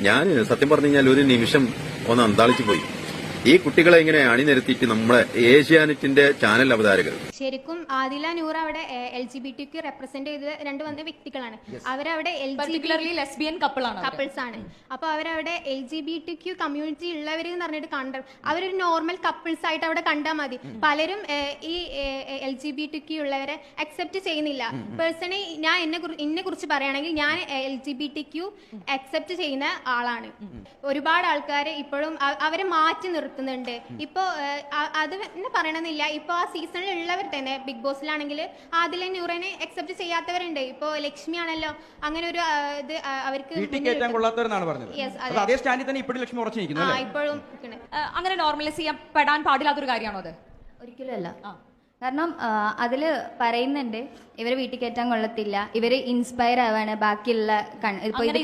ഞാൻ സത്യം പറഞ്ഞു കഴിഞ്ഞാൽ ഒരു നിമിഷം ഒന്ന് അന്താളിച്ചു പോയി. ഈ കുട്ടികളെ ഇങ്ങനെ അണിനിരത്തിയിട്ട് നമ്മുടെ ഏഷ്യാനെറ്റിന്റെ ചാനൽ അവതാരകർ. ശരിക്കും ആദില നൂർ അവിടെ എൽ ജി ബി ടിക്ക് റെപ്രസെന്റ് ചെയ്ത രണ്ട് വന്ന വ്യക്തികളാണ്. അവരവിടെ എൽ പർട്ടിക്കുലർലി ലെസ്ബിയൻ കപ്പിൾ ആണ് അവർ. കപ്പിൾസ് ആണ്. അപ്പൊ അവരവിടെ L G B T Q community ഉള്ളവർ എന്ന് പറഞ്ഞിട്ട് കണ്ട അവരൊരു നോർമൽ കപ്പിൾസ് ആയിട്ട് അവിടെ കണ്ടാൽ മതി. പലരും ഈ L G B T Q ഉള്ളവരെ അക്സെപ്റ്റ് ചെയ്യുന്നില്ല പേഴ്സണലി ഞാൻ എന്നെ എന്നെ കുറിച്ച് പറയുകയാണെങ്കിൽ ഞാൻ L G B T Q accept ചെയ്യുന്ന ആളാണ്. ഒരുപാട് ആൾക്കാർ ഇപ്പോഴും അവരെ മാറ്റി നിർത്തുന്നുണ്ട് ഇപ്പോ അത് തന്നെ പറയണമെന്നില്ല. ഇപ്പൊ ആ സീസണിൽ ഉള്ളവർ തന്നെ ബിഗ് ബോസിലാണെങ്കിൽ ആദിലെ ന്യൂറനെ അക്സെപ്റ്റ് ചെയ്യാത്തവരുണ്ട്. ഇപ്പോ ലക്ഷ്മി ആണല്ലോ അങ്ങനെ ഒരു ഇത് അവർക്ക് ഇപ്പോഴും അങ്ങനെ നോർമലൈസ് ചെയ്യാൻ പെടാൻ പാടില്ലാത്തൊരു കാര്യമാണോ അത്? ഒരിക്കലും അല്ല. ആ. കാരണം അതിൽ പറയുന്നുണ്ട് ഇവരെ വീട്ടിൽ കയറ്റാൻ കൊള്ളത്തില്ല ഇവർ ഇൻസ്പയർ ആവാണ് ബാക്കിയുള്ള ഇപ്പൊ ഇത്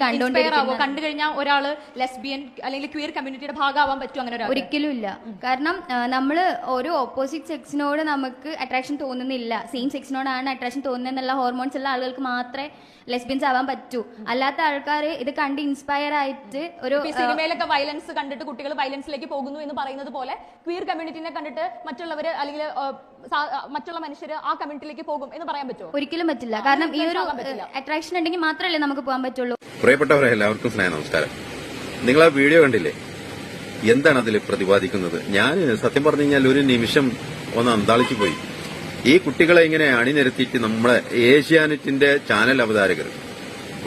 കണ്ടു കഴിഞ്ഞാൽ ഒരാൾ ലെസ്ബിയൻ അല്ലെങ്കിൽ ക്യൂർ കമ്മ്യൂണിറ്റിയുടെ ഭാഗമാവാൻ പറ്റും അങ്ങനെ ഒരിക്കലും ഇല്ല. കാരണം നമ്മൾ ഒരു ഓപ്പോസിറ്റ് സെക്സിനോട് നമുക്ക് അട്രാക്ഷൻ തോന്നുന്നില്ല. സെയിം സെക്സിനോടാണ് അട്രാക്ഷൻ എന്നുള്ള ഹോർമോൺസ് ഉള്ള ആളുകൾക്ക് മാത്രമേ ലെസ്ബിയൻസ് ആവാൻ പറ്റൂ. അല്ലാത്ത ആൾക്കാർ ഇത് കണ്ട് ഇൻസ്പയർ ആയിട്ട് ഒരു സിനിമയിലൊക്കെ വയലൻസ് കണ്ടിട്ട് കുട്ടികൾ വയലൻസിലേക്ക് പോകുന്നു എന്ന് പറയുന്നത് പോലെ ക്യൂർ കമ്മ്യൂണിറ്റിനെ കണ്ടിട്ട് മറ്റുള്ളവർ അല്ലെങ്കിൽ മറ്റുള്ള മനുഷ്യർ ആ കമ്മ്യൂണിറ്റിയിലേക്ക് പോകും എന്ന് പറയാൻ പറ്റുമോ? ഒരിക്കലും പറ്റില്ല. കാരണം ഈ ഒരു അട്രാക്ഷൻ ഉണ്ടെങ്കിൽ മാത്രമല്ലേ നമുക്ക് പോകാൻ പറ്റുള്ളൂ. പ്രിയപ്പെട്ടവരെ എല്ലാവർക്കും സ്നേഹ നമസ്കാരം. നിങ്ങൾ ആ വീഡിയോ കണ്ടില്ലേ? എന്താണ് അതിൽ പ്രതിപാദിക്കുന്നത്? ഞാൻ സത്യം പറഞ്ഞു കഴിഞ്ഞാൽ ഒരു നിമിഷം ഒന്ന് അന്താളിച്ചു പോയി. ഈ കുട്ടികളെ ഇങ്ങനെ അണിനിരത്തിയിട്ട് നമ്മളെ ഏഷ്യാനെറ്റിന്റെ ചാനൽ അവതാരകർ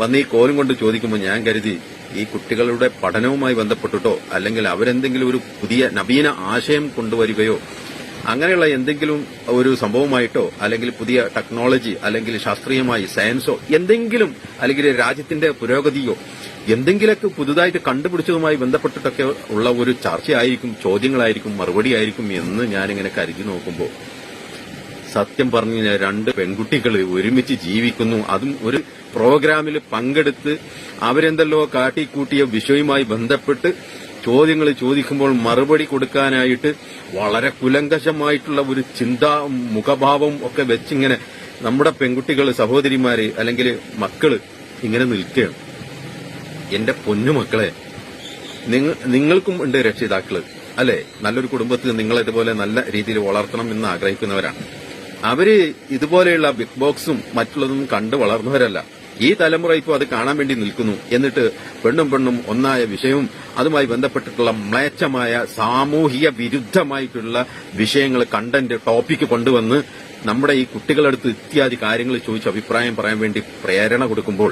വന്ന് ഈ കോലും കൊണ്ട് ചോദിക്കുമ്പോൾ ഞാൻ കരുതി ഈ കുട്ടികളുടെ പഠനവുമായി ബന്ധപ്പെട്ടിട്ടോ അല്ലെങ്കിൽ അവരെന്തെങ്കിലും ഒരു പുതിയ നവീന ആശയം കൊണ്ടുവരികയോ അങ്ങനെയുള്ള എന്തെങ്കിലും ഒരു സംഭവമായിട്ടോ അല്ലെങ്കിൽ പുതിയ ടെക്നോളജി അല്ലെങ്കിൽ ശാസ്ത്രീയമായി സയൻസോ എന്തെങ്കിലും അല്ലെങ്കിൽ രാജ്യത്തിന്റെ പുരോഗതിയോ എന്തെങ്കിലുമൊക്കെ പുതുതായിട്ട് കണ്ടുപിടിച്ചതുമായി ബന്ധപ്പെട്ടിട്ടൊക്കെ ഉള്ള ഒരു ചർച്ചയായിരിക്കും ചോദ്യങ്ങളായിരിക്കും മറുപടി ആയിരിക്കും എന്ന് ഞാനിങ്ങനെ കരുതി നോക്കുമ്പോൾ സത്യം പറഞ്ഞു രണ്ട് പെൺകുട്ടികൾ ഒരുമിച്ച് ജീവിക്കുന്നു. അതും ഒരു പ്രോഗ്രാമിൽ പങ്കെടുത്ത് അവരെന്തല്ലോ കാട്ടിക്കൂട്ടിയ വിഷയവുമായി ബന്ധപ്പെട്ട് ചോദ്യങ്ങൾ ചോദിക്കുമ്പോൾ മറുപടി കൊടുക്കാനായിട്ട് വളരെ കുലങ്കശമായിട്ടുള്ള ഒരു ചിന്താ മുഖഭാവം ഒക്കെ വെച്ചിങ്ങനെ നമ്മുടെ പെൺകുട്ടികൾ സഹോദരിമാര് അല്ലെങ്കിൽ മക്കൾ ഇങ്ങനെ നിൽക്കുകയാണ്. എന്റെ പൊന്നു മക്കളെ നിങ്ങൾക്കും ഉണ്ട് രക്ഷിതാക്കൾ അല്ലെ? നല്ലൊരു കുടുംബത്തിൽ നിങ്ങൾ ഇതുപോലെ നല്ല രീതിയിൽ വളർത്തണം എന്ന് ആഗ്രഹിക്കുന്നവരാണ്. അവർ ഇതുപോലെയുള്ള ബിഗ് ബോക്സും മറ്റുള്ളതും കണ്ടു വളർന്നവരല്ല. ഈ തലമുറ ഇപ്പോൾ അത് കാണാൻ വേണ്ടി നിൽക്കുന്നു എന്നിട്ട് പെണ്ണും പെണ്ണും ഒന്നായ വിഷയവും അതുമായി ബന്ധപ്പെട്ടിട്ടുള്ള മ്ലേച്ഛമായ സാമൂഹിക വിരുദ്ധമായിട്ടുള്ള വിഷയങ്ങൾ കണ്ടന്റ് ടോപ്പിക്ക് കൊണ്ടുവന്ന് നമ്മുടെ ഈ കുട്ടികളടുത്ത് ഇത്യാദി കാര്യങ്ങൾ ചോദിച്ച് അഭിപ്രായം പറയാൻ വേണ്ടി പ്രേരണ കൊടുക്കുമ്പോൾ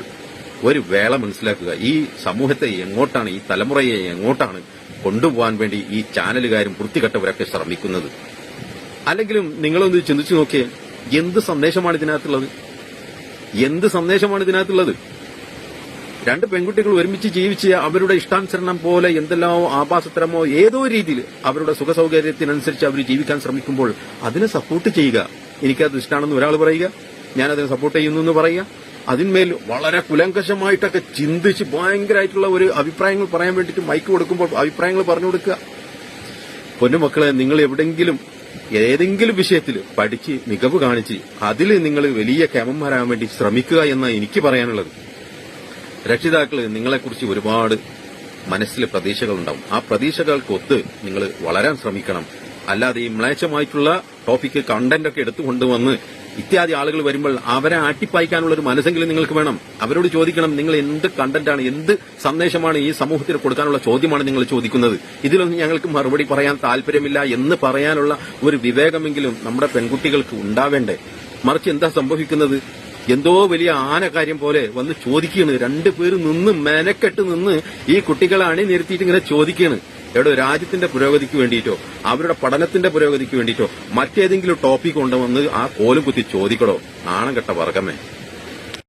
ഒരു വേള മനസ്സിലാക്കുക. ഈ സമൂഹത്തെ എങ്ങോട്ടാണ് ഈ തലമുറയെ എങ്ങോട്ടാണ് കൊണ്ടുപോകാൻ വേണ്ടി ഈ ചാനലുകാരും വൃത്തികെട്ടവരൊക്കെ ശ്രമിക്കുന്നത്? അല്ലെങ്കിലും നിങ്ങളൊന്ന് ചിന്തിച്ചു നോക്കിയേ എന്ത് സന്ദേശമാണ് ഇതിനകത്തുള്ളത്? എന്ത് സന്ദേശമാണ് ഇതിനകത്തുള്ളത്? രണ്ട് പെൺകുട്ടികൾ ഒരുമിച്ച് ജീവിച്ച് അവരുടെ ഇഷ്ടാനുസരണം പോലെ എന്തെല്ലാം ആഭാസത്തരമോ ഏതോ രീതിയിൽ അവരുടെ സുഖസൗകര്യത്തിനനുസരിച്ച് അവർ ജീവിക്കാൻ ശ്രമിക്കുമ്പോൾ അതിനെ സപ്പോർട്ട് ചെയ്യുക. എനിക്കത് ഇഷ്ടമാണെന്ന് ഒരാൾ പറയുക ഞാനതിനെ സപ്പോർട്ട് ചെയ്യുന്നു എന്ന് പറയുക. അതിന്മേൽ വളരെ കുലങ്കശമായിട്ടൊക്കെ ചിന്തിച്ച് ഭയങ്കരമായിട്ടുള്ള ഒരു അഭിപ്രായങ്ങൾ പറയാൻ വേണ്ടിയിട്ട് മൈക്ക് കൊടുക്കുമ്പോൾ അഭിപ്രായങ്ങൾ പറഞ്ഞു കൊടുക്കുക. പൊന്നുമക്കളെ നിങ്ങൾ എവിടെങ്കിലും ഏതെങ്കിലും വിഷയത്തിൽ പഠിച്ച് മികവ് കാണിച്ച് അതിൽ നിങ്ങൾ വലിയ കേമന്മാരാകാൻ വേണ്ടി ശ്രമിക്കുക എന്നാണ് എനിക്ക് പറയാനുള്ളത്. രക്ഷിതാക്കൾ നിങ്ങളെക്കുറിച്ച് ഒരുപാട് മനസ്സിൽ പ്രതീക്ഷകളുണ്ടാവും. ആ പ്രതീക്ഷകൾക്കൊത്ത് നിങ്ങൾ വളരാൻ ശ്രമിക്കണം. അല്ലാതെ ഈ മ്ലേച്ഛമായിട്ടുള്ള ടോപ്പിക്ക് കണ്ടന്റ് ഒക്കെ എടുത്തു കൊണ്ടുവന്ന് ഇത്യാദി ആളുകൾ വരുമ്പോൾ അവരെ ആട്ടിപ്പായിക്കാനുള്ള ഒരു മനസ്സെങ്കിലും നിങ്ങൾക്ക് വേണം. അവരോട് ചോദിക്കണം നിങ്ങൾ എന്ത് കണ്ടന്റാണ് എന്ത് സന്ദേശമാണ് ഈ സമൂഹത്തിന് കൊടുക്കാനുള്ള ചോദ്യമാണ് നിങ്ങൾ ചോദിക്കുന്നത്. ഇതിലൊന്നും ഞങ്ങൾക്ക് മറുപടി പറയാൻ താല്പര്യമില്ല എന്ന് പറയാനുള്ള ഒരു വിവേകമെങ്കിലും നമ്മുടെ പെൺകുട്ടികൾക്ക് ഉണ്ടാവേണ്ടേ. മറിച്ച് എന്താ സംഭവിക്കുന്നത്? എന്തോ വലിയ ആന കാര്യം പോലെ വന്ന് ചോദിക്കുകയാണ്. രണ്ടുപേര് നിന്ന് മെനക്കെട്ട് നിന്ന് ഈ കുട്ടികളെ അണിനിരത്തിയിട്ട് ഇങ്ങനെ ചോദിക്കുകയാണ്. എവിടെ രാജ്യത്തിന്റെ പുരോഗതിക്ക് വേണ്ടിയിട്ടോ അവരുടെ പഠനത്തിന്റെ പുരോഗതിക്ക് വേണ്ടിയിട്ടോ മറ്റേതെങ്കിലും ടോപ്പിക് കൊണ്ടുവന്ന് ആ കോലും കുത്തി ചോദിക്കണോ നാണം കെട്ട വർഗമേ